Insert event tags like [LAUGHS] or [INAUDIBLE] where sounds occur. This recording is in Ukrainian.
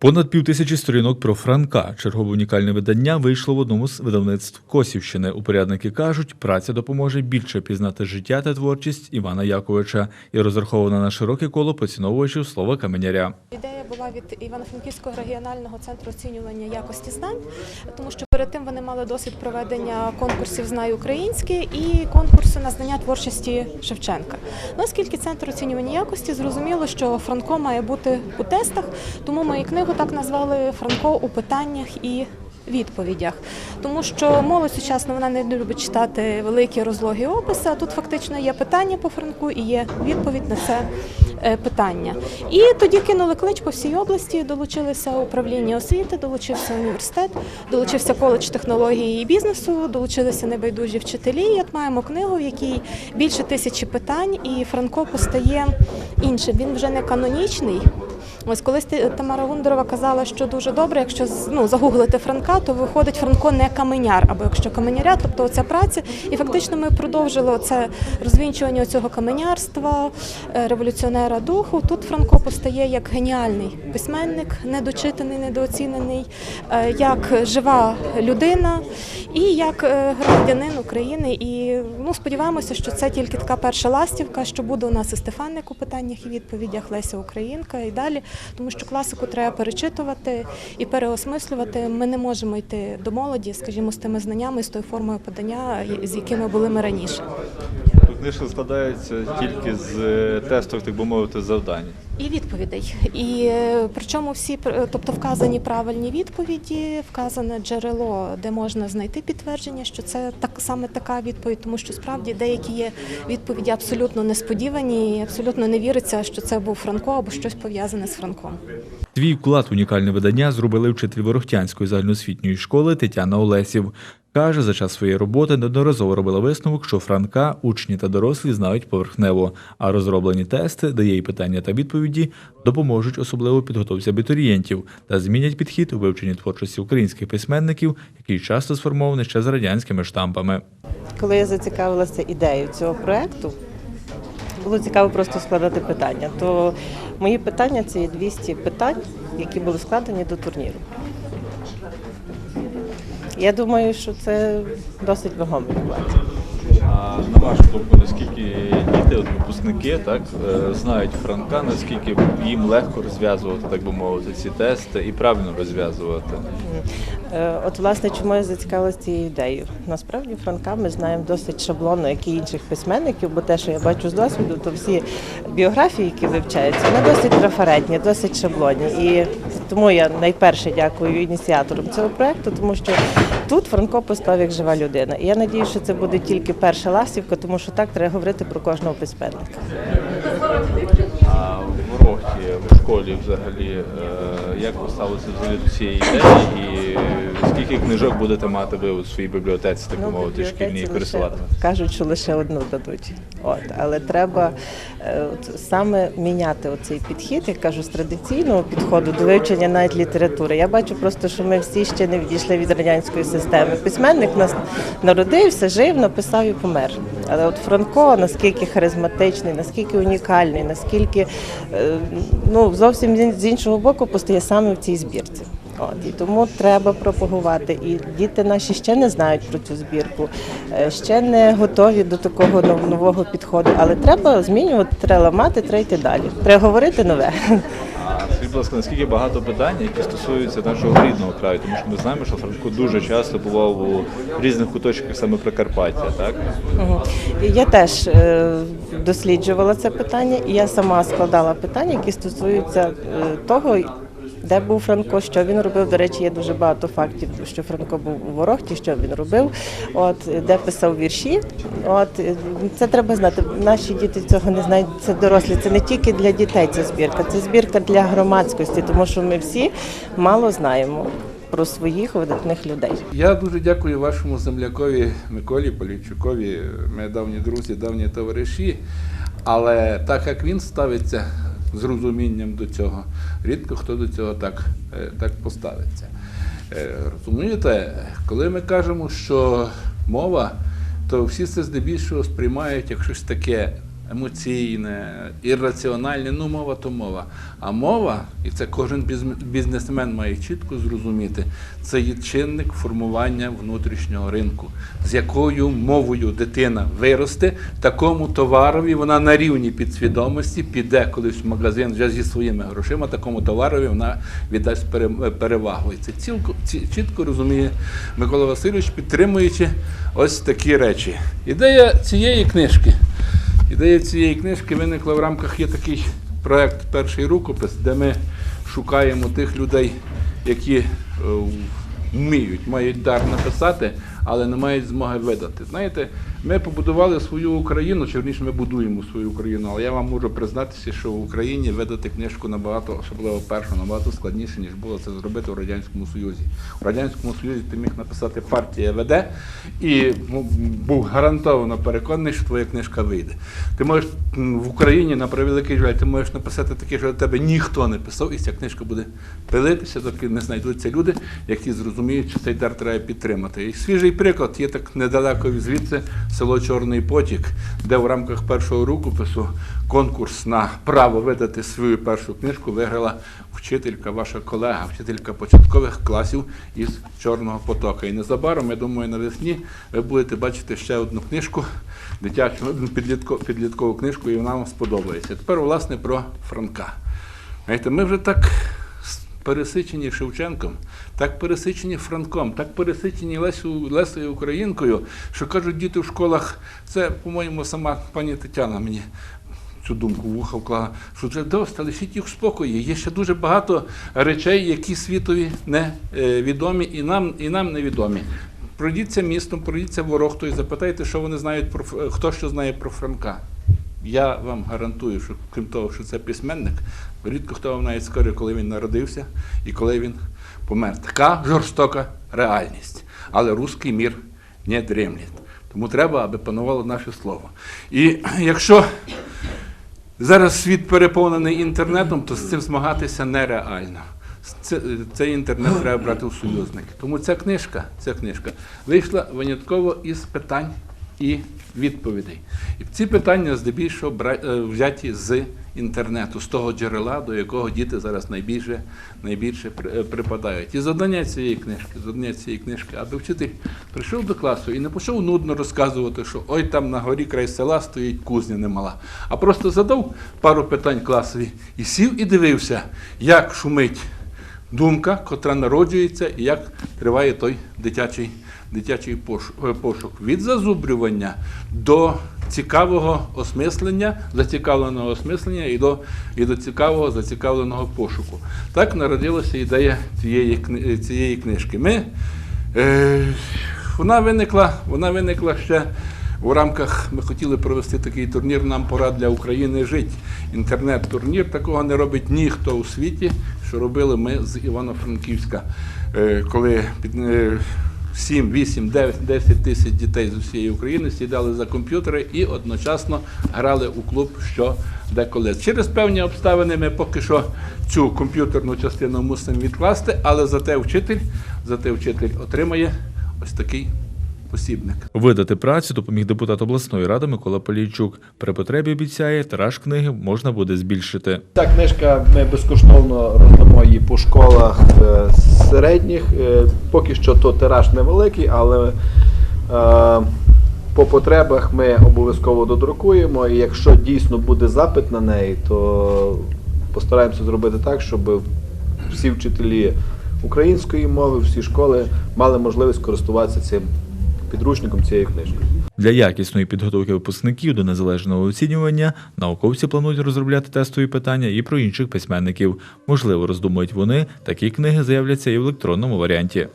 Понад півтисячі сторінок про Франка. Чергове унікальне видання вийшло в одному з видавництв Косівщини. Упорядники кажуть, праця допоможе більше пізнати життя та творчість Івана Яковича і розрахована на широке коло поціновувачів слова каменяря. Ідея була від Івано-Франківського регіонального центру оцінювання якості знань, тому що перед тим вони мали досвід проведення конкурсів Знай українське і конкурсу на знання творчості Шевченка. Оскільки центр оцінювання якості зрозуміло, що Франко має бути у тестах, тому ми і книгу так назвали Франко у питаннях і. Відповідях, тому що молодь сучасна вона не любить читати великі розлогі описи. А тут фактично є питання по Франку і є відповідь на це е, питання. І тоді кинули клич по всій області. Долучилися управління освіти, долучився університет, долучився коледж технології і бізнесу, долучилися небайдужі вчителі. І от маємо книгу, в якій більше тисячі питань, і Франко постає іншим. Він вже не канонічний. Ось колись Тамара Гундерова казала, що дуже добре, якщо ну, загуглити Франка, то виходить Франко не каменяр, або якщо каменяря, тобто оця праця. І фактично ми продовжили це розвінчування цього каменярства, е, революціонера духу. Тут Франко постає як геніальний письменник, недочитаний, недооцінений, е, як жива людина і як е, громадянин України. І ну, сподіваємося, що це тільки така перша ластівка, що буде у нас і Стефаник у питаннях і відповідях, Леся Українка і далі, тому що класику треба перечитувати і переосмислювати. Ми не можемо йти до молоді, скажімо, з тими знаннями, з тою формою подання, з якими були ми раніше. Книжка складається тільки з тестових, так би мовити, завдань. І відповідей. І е, причому всі тобто вказані правильні відповіді, вказане джерело, де можна знайти підтвердження, що це так саме така відповідь, тому що справді деякі є відповіді абсолютно несподівані, і абсолютно не віриться, що це був Франко або щось пов'язане з Франком. Свій вклад унікальне видання зробили вчитель Ворохтянської загальноосвітньої школи Тетяна Олесів. Каже, за час своєї роботи неодноразово робила висновок, що Франка учні та дорослі знають поверхнево, а розроблені тести, де є питання та відповіді, допоможуть особливо підготовці абітурієнтів та змінять підхід у вивченні творчості українських письменників, який часто сформований ще з радянськими штампами. Коли я зацікавилася ідеєю цього проекту, було цікаво просто складати питання. То мої питання це є 200 питань, які були складені до турніру. Я думаю, що це досить вагомий вклад. А на вашу думку, наскільки діти, от випускники, так е, знають Франка, наскільки їм легко розв'язувати, так би мовити, ці тести і правильно розв'язувати? Е, От, власне, чому я зацікавилася цією ідеєю? Насправді Франка ми знаємо досить шаблонно, як і інших письменників, бо те, що я бачу з досвіду, то всі біографії, які вивчаються, вони досить трафаретні, досить шаблонні. І тому я найперше дякую ініціаторам цього проекту, тому що тут Франко постав як жива людина. І я надію, що це буде тільки перша ластівка, тому що так треба говорити про кожного письменника. А в в школі взагалі, е, як поставилися взагалі до цієї ідеї і скільки книжок будете мати ви у своїй бібліотеці, так би Ну, мовити, шкільній лише- Кажуть, що лише одну дадуть. От, але треба е, от, саме міняти оцей підхід, як кажу, з традиційного підходу до вивчення навіть літератури. Я бачу просто, що ми всі ще не відійшли від радянської системи. Письменник нас народився, жив, написав і помер. Але от Франко наскільки харизматичний, наскільки унікальний, наскільки е, ну, зовсім з- іншого боку постає саме в цій збірці. От, і тому треба пропагувати. І діти наші ще не знають про цю збірку, е, ще не готові до такого нового підходу. Але треба змінювати, треба ламати, треба йти далі. Треба говорити нове. [LAUGHS] Будь ласка, наскільки багато питань, які стосуються нашого рідного краю, тому що ми знаємо, що Франко дуже часто бував у різних куточках саме Прикарпаття, так? Я теж е, досліджувала це питання, і я сама складала питання, які стосуються е, того. Де був Франко, що він робив? До речі, є дуже багато фактів, що Франко був у Ворохті, що він робив, от де писав вірші. От це треба знати. Наші діти цього не знають. Це дорослі. Це не тільки для дітей. Ця збірка, це збірка для громадськості, тому що ми всі мало знаємо про своїх видатних людей. Я дуже дякую вашому землякові Миколі Полівчукові, ми давні друзі, давні товариші. Але так як він ставиться з розумінням до цього, рідко хто до цього так, е, так поставиться. Е, Розумієте, коли ми кажемо, що мова, то всі це здебільшого сприймають як щось таке емоційне, ірраціональне. Ну, мова то мова. А мова, і це кожен бізнесмен має чітко зрозуміти, це є чинник формування внутрішнього ринку, з якою мовою дитина виросте, такому товарові вона на рівні підсвідомості піде колись в магазин вже зі своїми грошима, такому товарові вона віддасть перевагу. І це цілко ці- чітко розуміє Микола Васильович, підтримуючи ось такі речі. Ідея цієї книжки. Ідея цієї книжки виникла в рамках є такий проект Перший рукопис, де ми шукаємо тих людей, які е, вміють, мають дар написати, але не мають змоги видати. Знаєте, ми побудували свою Україну, чи верніше ми будуємо свою Україну, але я вам можу признатися, що в Україні видати книжку набагато, особливо першу, набагато складніше, ніж було це зробити в Радянському Союзі. У Радянському Союзі ти міг написати партія веде і ну, був гарантовано переконаний, що твоя книжка вийде. Ти можеш в Україні на превеликий жаль, ти можеш написати таке, що тебе ніхто не писав, і ця книжка буде пилитися, доки не знайдуться люди, які зрозуміють, що цей дар треба підтримати. І свіжий приклад є так недалеко від звідси село Чорний Потік, де в рамках першого рукопису конкурс на право видати свою першу книжку виграла вчителька, ваша колега, вчителька початкових класів із Чорного потока. І незабаром, я думаю, навесні ви будете бачити ще одну книжку, дитячу одну підлітко- підліткову книжку, і вона вам сподобається. Тепер, власне, про Франка. Знаєте, ми вже так пересичені Шевченком, так пересичені Франком, так пересичені Лесю, Лесею Українкою, що кажуть діти в школах, це, по-моєму, сама пані Тетяна мені цю думку вуха вклала, що вже доста, лишіть їх в спокої. Є ще дуже багато речей, які світові не е, відомі і нам, і нам невідомі. Пройдіться містом, пройдіться ворог, і запитайте, що вони знають про Ф- хто що знає про Франка. Я вам гарантую, що крім того, що це письменник, рідко хто вам навіть скаже, коли він народився і коли він помер. Така жорстока реальність. Але руський мір не дремлять. Тому треба, аби панувало наше слово. І якщо зараз світ переповнений інтернетом, то з цим змагатися нереально. Цей інтернет треба брати у союзники. Тому ця книжка, ця книжка вийшла винятково із питань і відповідей. І ці питання здебільшого е, взяті з інтернету, з того джерела, до якого діти зараз найбільше, найбільше е, припадають. І завдання цієї книжки, завдання цієї книжки, аби вчитель прийшов до класу і не почав нудно розказувати, що ой там на горі край села стоїть кузня немала, а просто задав пару питань класові і сів і дивився, як шумить думка, котра народжується, і як триває той дитячий, дитячий е, пошук. Від зазубрювання до цікавого осмислення, зацікавленого осмислення і до, і до цікавого зацікавленого пошуку. Так народилася ідея цієї, цієї книжки. Ми, е, вона, виникла, вона виникла ще у рамках ми хотіли провести такий турнір Нам пора для України жить. Інтернет-турнір такого не робить ніхто у світі, що робили ми з Івано-Франківська, Е, коли під е, 7, 8, 9, 10 тисяч дітей з усієї України сідали за комп'ютери і одночасно грали у клуб що деколи. Через певні обставини ми поки що цю комп'ютерну частину мусимо відкласти, але зате вчитель, зате вчитель отримає ось такий посібник. Видати працю допоміг депутат обласної ради Микола Полійчук. При потребі обіцяє, тираж книги можна буде збільшити. Ця книжка ми безкоштовно роздамо її по школах е, середніх. Е, Поки що то тираж невеликий, але е, по потребах ми обов'язково додрукуємо. І якщо дійсно буде запит на неї, то постараємося зробити так, щоб всі вчителі української мови, всі школи мали можливість користуватися цим підручником цієї книжки. Для якісної підготовки випускників до незалежного оцінювання науковці планують розробляти тестові питання і про інших письменників. Можливо, роздумують вони, такі книги з'являться і в електронному варіанті.